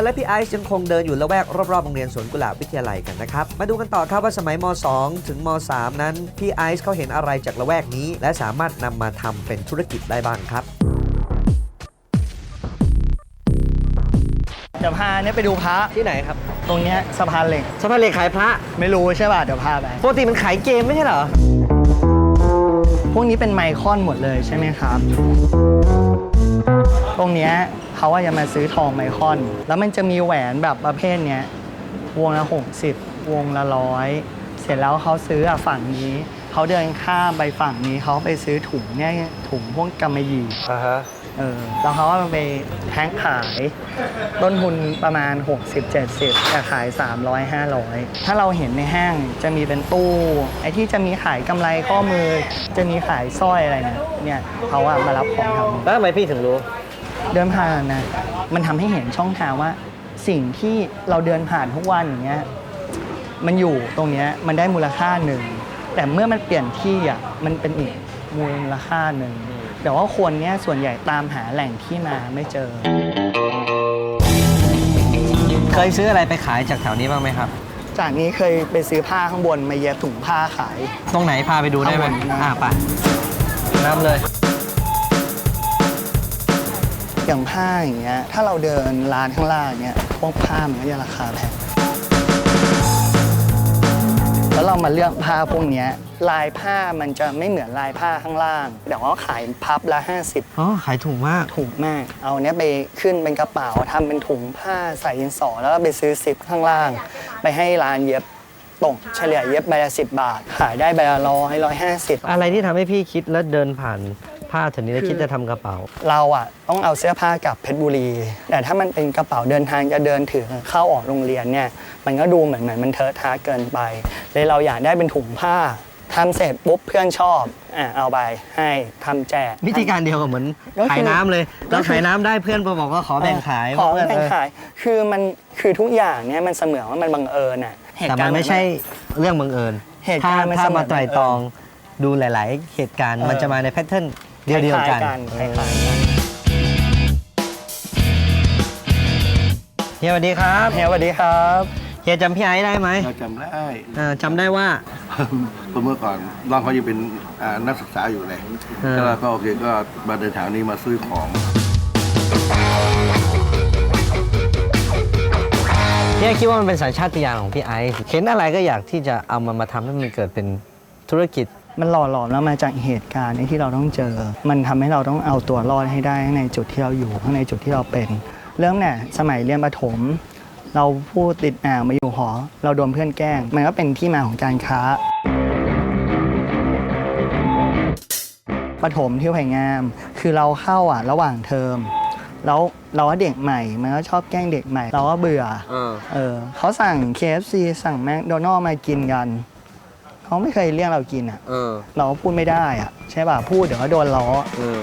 ปิร์และพี่ไอซ์ยังคงเดินอยู่ละแวกรอบๆโรงเรียนสวนกุหลาบวิทยาลัยกันนะครับ มาดูกันต่อครับว่าสมัยม 2 ถึงม 3 นั้น พี่ไอซ์เขาเห็นอะไรจากละแวกนี้ และสามารถนำมาทำเป็นธุรกิจได้บ้างครับเดี๋ยวพาเนี่ยไปดูพระที่ไหนครับ ตรงเนี้ยสะพานเหล็ก สะพานเหล็กขายพระไม่รู้ใช่ป่ะเดี๋ยวพาไปปกติมันขายเกมไม่ใช่เหรอ พวกนี้เป็นไมคอนหมดเลยใช่ไหมครับ ตรงเนี้ยเขาว่าจะมาซื้อทองไมคอน แล้วมันจะมีแหวนแบบประเภทเนี้ยวงละหกสิบวงละร้อยเสร็จแล้วเขาซื้ออะฝั่งนี้เขาเดินข้ามไปฝั่งนี้เขาไปซื้อถุงเนี่ยถุงพวกกำมะหยี่อ่าฮะเออแล้วเขาเอาไปแพ็คขาย ต้นทุนประมาณ 60-70แต่ขาย 300 500 ถ้าเราเห็นในห้างจะมีเป็นตู้ไอ้ที่จะมีขายกำไรข้อมือ จะมีขายสร้อยอะไรเนี่ยเนี่ยเขาอะมารับของทำแล้วทำไมพี่ถึงรู้ เดินผ่านนะมันทำให้เห็นช่องทางว่าสิ่งที่เราเดินผ่านทุกวันอย่างเงี้ยมันอยู่ตรงเนี้ยมันได้มูลค่าหนึ่ง แต่เมื่อมันเปลี่ยนที่อะมันเป็นอีกมูลค่าหนึ่งแต่ว่าคนเนี้ยส่วนใหญ่ตามหาแหล่งที่มาไม่เจอ เคยซื้ออะไรไปขายจากแถวนี้บ้างไหมครับ จากนี้เคยไปซื้อผ้าข้างบนมาเย็บถุงผ้าขาย ตรงไหนพาไปดูได้ไหมข้างบนนะอ่าไปน้ำเลย อย่างผ้าอย่างเงี้ยถ้าเราเดินร้านข้างล่างเนี้ยพวกผ้ามันก็จะราคาแพงแล้วเรามาเลือกผ้าพวกเนี้ยลายผ้ามันจะไม่เหมือนลายผ้าข้างล่างแต่ว่าขายพับละ 50อ๋อขายถูกมากถูกมาก เอาเนี้ยไปขึ้นเป็นกระเป๋าทำเป็นถุงผ้าใส่ยินสอแล้วก็ไปซื้อซิปข้างล่าง ไปให้ร้านเย็บตกเฉลี่ยเย็บใบละสิบบาท ขายได้ใบละร้อยร้อยห้าสิบอะไรที่ทำให้พี่คิดแล้วเดินผ่าน ผ้าแถวนี้แล้วคิดจะทำกระเป๋า เราอะต้องเอาเสื้อผ้ากลับเพชรบุรี แต่ถ้ามันเป็นกระเป๋าเดินทางจะเดินถือเข้าออกโรงเรียนเนี่ยมันก็ดูเหมือนเหมือนมันเทอะทะเกินไป เลยเราอยากได้เป็นถุงผ้าทำเสร็จปุ๊บเพื่อนชอบอะเอาไปให้ทำแจกวิธีการเดียวกับเหมือนก็คือขายน้ำเลยก็เราคือขายน้ำได้เพื่อนมาบอกว่าขอแบ่งขายขอเพื่อนแบ่งเออขาย คือมันคือทุกอย่างเนี่ยมันเสมือนว่ามันบังเอิญอะเหแต่ตุกามัรนณ์ไม่ใช่เรื่องบังเอิญเหตุถ้าการณ์มันถ้าเสมืมาอนไตรตรองบัดูหลาย ๆ เหตุการณ์เออมันจะมาในแพทเทิร์น เดียวเดียวๆกันคล้ายๆกันคล้ายๆกัน เฮียสวัสดีครับเฮียสวัสดีครับเฮียจำพี่ไอ้ได้ไหมเราจำได้ เออจำได้ว่าเพราะเมื่อก่อนน้องเขายังเป็นอ่านักศึกษาอยู่เลยเออก็ก็โอเคก็มาเดินแถวนี้มาซื้อของ เฮียคิดว่ามันเป็นสัญชาตญาณของพี่ไอซ์เห็นอะไรก็อยากที่จะเอามันมาทำให้มันเกิดเป็นธุรกิจ มันหล่อหลอมแล้วมาจากเหตุการณ์ที่เราต้องเจอ มันทำให้เราต้องเอาตัวรอดให้ได้ข้างในจุดที่เราอยู่ข้างในจุดที่เราเป็น เริ่มเนี่ยสมัยเรียนประถม เราพูดติดอ่างมาอยู่หอ เราโดนเพื่อนแกล้ง มันก็เป็นที่มาของการค้าประถมที่ไผ่งาม คือเราเข้าอะ ระหว่างเทอมแล้วเราก็เด็กใหม่ มันก็ชอบแกล้งเด็กใหม่ เราก็เบื่อ เออเออเขาสั่ง KFC สั่งแมคโดนัลล์มากินกัน เขาไม่เคยเรียกเรากินอะ เออ เราก็พูดไม่ได้อะ ใช่ป่ะพูดเดี๋ยวก็โดนล้อ เออ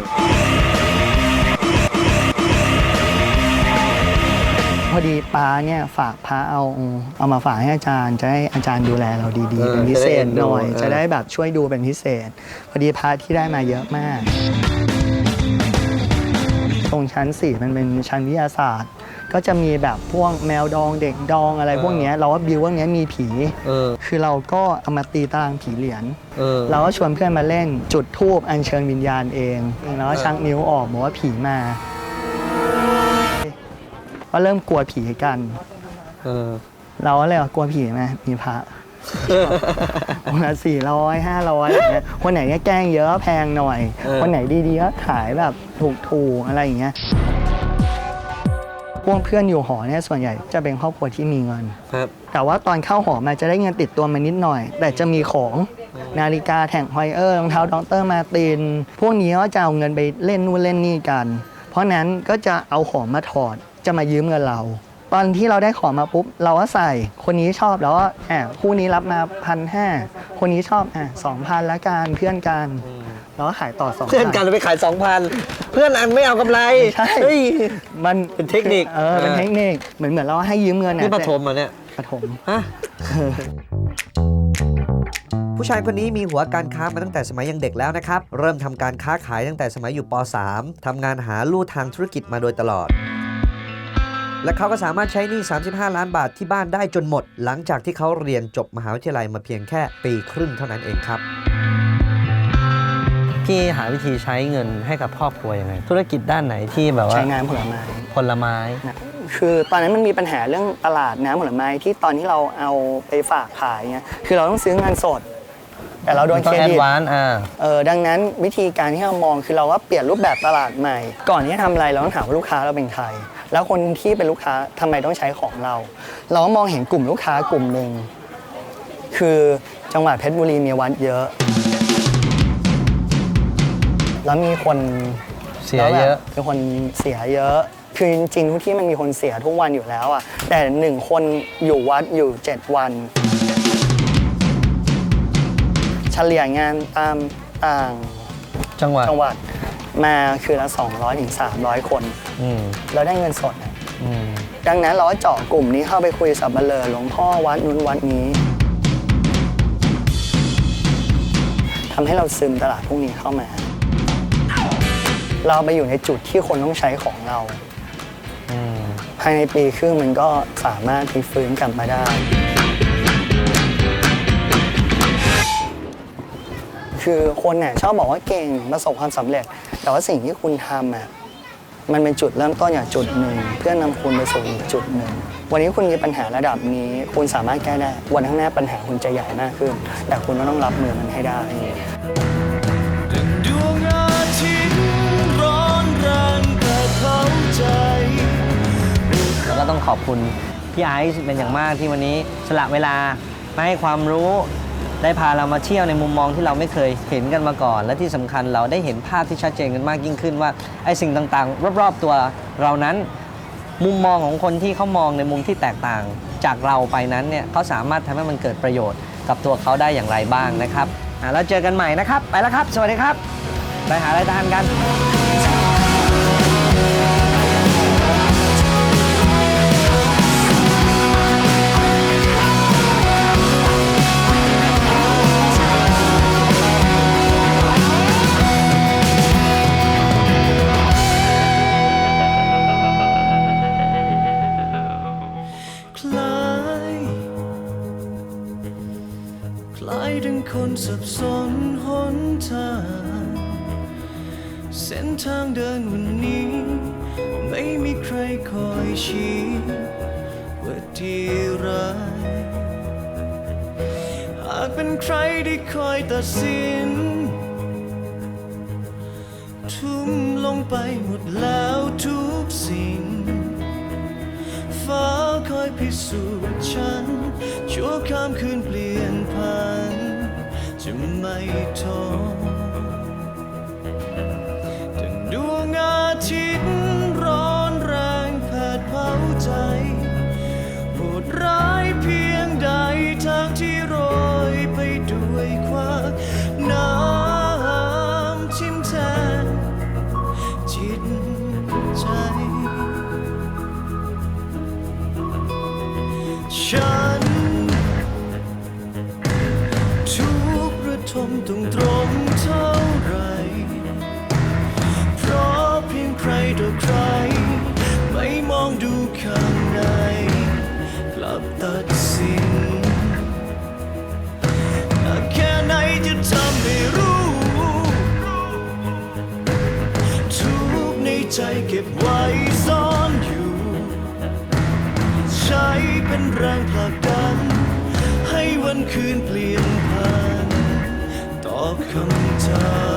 พอดีป้าเนี่ยฝากพระเอาเอามาฝากให้อาจารย์จะให้อาจารย์ดูแลเราดีเอๆอเป็นพิเศษหน่อย จะได้เอ็นดูเออ จะได้แบบช่วยดูเป็นพิเศษ พอดีพระที่ได้มาเยอะมาก ตรงชั้นสี่มันเป็นชั้นวิทยาศาสตร์ ก็จะมีแบบพวกแมวดองเด็กดองอะไรพวกเนี้ยเราว่าบิวว่าเนี้ยมีผี เออ คือเราก็เอามาตีตารางผีเหรียญเออ เราก็ชวนเพื่อนมาเล่นจุดทูบอัญเชิญวิญญาณเองแล้วก็ชักนิ้วออกบอกว่าผีมา ก็เริ่มกลัวผีกัน เออ เราก็เลยว่ากลัวผีไหมมีพระคนละสี่ร้อยห้าร้อยอย่างเงี้ยคนไหนก็แกล้งเยอะแพงหน่อย เออ คนไหนดีๆก็ขายแบบถูกๆอะไรอย่างเงี้ยพ วกเพื่อนอยู่หอเนี่ยส่วนใหญ่จะเป็นครอบครัวที่มีเงิน ครับ แต่ว่าตอนเข้าหอมาจะได้เงินติดตัวมานิดหน่อย แต่จะมีของนาฬิกาแท่งไฮเออร์รองเท้าดรมาร์ติน พวกนี้ก็จะเอาเงินไปเล่นนู่นเล่นนี่กัน เพราะนั้นก็จะเอาของมาถอดจะมายืมเงินเรา ตอนที่เราได้ของมาปุ๊บ เราก็ใส่คนนี้ชอบแล้วก็อะคู่นี้รับมาพันห้าคนนี้ชอบอะสองพันละกันเพื่อนกัน เราก็ขายต่อสองเพื่อนกันไปขายสองพันเพื่อนอันไม่เอากำไรใช่เฮ้ย มันเป็นเทคนิค เออเป็นเทคนิคเหมือนเหมือนเราให้ยืมเงินนี่ปฐมอะเนี่ยปฐมฮะ ผู้ชายคนนี้มีหัวการค้ามาตั้งแต่สมัยยังเด็กแล้วนะครับ เริ่มทำการค้าขายตั้งแต่สมัยอยู่ป .3 ทำงานหาลู่ทางธุรกิจมาโดยตลอด และเขาก็สามารถใช้หนี้ 35 ล้านบาทที่บ้านได้จนหมด หลังจากที่เขาเรียนจบมหาวิทยาลัยมาเพียงแค่ปีครึ่งเท่านั้นเองครับ พี่หาวิธีใช้เงินให้กับครอบครัวยังไง ธุรกิจด้านไหนที่แบบว่าใช้งานผลไม้ผลไม้ นะคือตอนนั้นมันมีปัญหาเรื่องตลาดน้ำผลไม้ที่ตอนที่เราเอาไปฝากขายเนี่ยคือเราต้องซื้อเงินสด แต่เราโดนต้อเคงรแอดดิตวานอ่า เออดังนั้นวิธีการที่เรามองคือเราก็เปลี่ยนรูปแบบตลาดใหม่ ก่อนที่จะทำอะไรเราต้องถามว่าลูกค้าเราเป็นใคร แล้วคนที่เป็นลูกค้าทำไมต้องใช้ของเรา เราก็มองเห็นกลุ่มลูกค้ากลุ่มหนึ่งคือจังหวัดเพชรบุรีมีวัดเยอะ แล้วมีคนเสียเยอะ แล้วแบบเป็นคนเสียเยอะ คือจริงๆทุกที่มันมีคนเสียทุกวันอยู่แล้วอะ แต่หนึ่งคนอยู่วัดอยู่เจ็ดวัน เฉลี่ยงานตามต่างจังหวัดจังหวัดมาคือละ 200ถึง300 คน อืมเราได้เงินสดอะอืมดังนั้นเราก็เจาะกลุ่มนี้เข้าไปคุยสับเบลอหลวงพ่อวัดนู้นวัดนี้ทำให้เราซึมตลาดพวกนี้เข้ามา เราไปอยู่ในจุดที่คนต้องใช้ของเราอืมภายในปีครึ่งมันก็สามารถพลิกฟื้นกลับมาได้ คือคนเนี่ยชอบบอกว่าเก่งประสบความสำเร็จ แต่ว่าสิ่งที่คุณทำอะมันเป็นจุดเริ่มต้นอย่างจุดหนึ่ง เพื่อนำคุณไปสู่อีกจุดหนึ่ง วันนี้คุณมีปัญหาระดับนี้ คุณสามารถแก้ได้ วันข้างหน้าปัญหาคุณจะใหญ่มากขึ้น แต่คุณก็ต้องรับมือมันให้ได้ด แล้วก็ต้องขอบคุณพี่ไอซ์เป็นอย่างมากที่วันนี้สละเวลามาให้ความรู้ได้พาเรามาเที่ยวในมุมมองที่เราไม่เคยเห็นกันมาก่อน และที่สำคัญเราได้เห็นภาพที่ชัดเจนกันมากยิ่งขึ้นว่าไอ้สิ่งต่างๆ รอบๆตัวเรานั้น มุมมองของคนที่เขามองในมุมที่แตกต่าง จากเราไปนั้นเนี่ยเขาสามารถทำให้มันเกิดประโยชน์กับตัวเขาได้อย่างไรบ้างนะครับแล้วเจอกันใหม่นะครับ ไปแล้วครับ สวัสดีครับ ไปหาอะไรทานกัน เส้นทางเดินวันนี้ ไม่มีใครคอยชี้ว่าดีร้ายหากเป็นใครที่คอยตัดสิน ทุ่มลงไปหมดแล้วทุกสิ่ง ฟ้าคอยพิสูจน์ฉัน ชั่วข้ามคืนเปลี่ยนพันจะไม่ท้อ ก็บไว้ซ่อนอยู่ ใช้เป็นแรงผลักดัน ให้วันคืนเปลี่ยนผ่านตอบคำถาม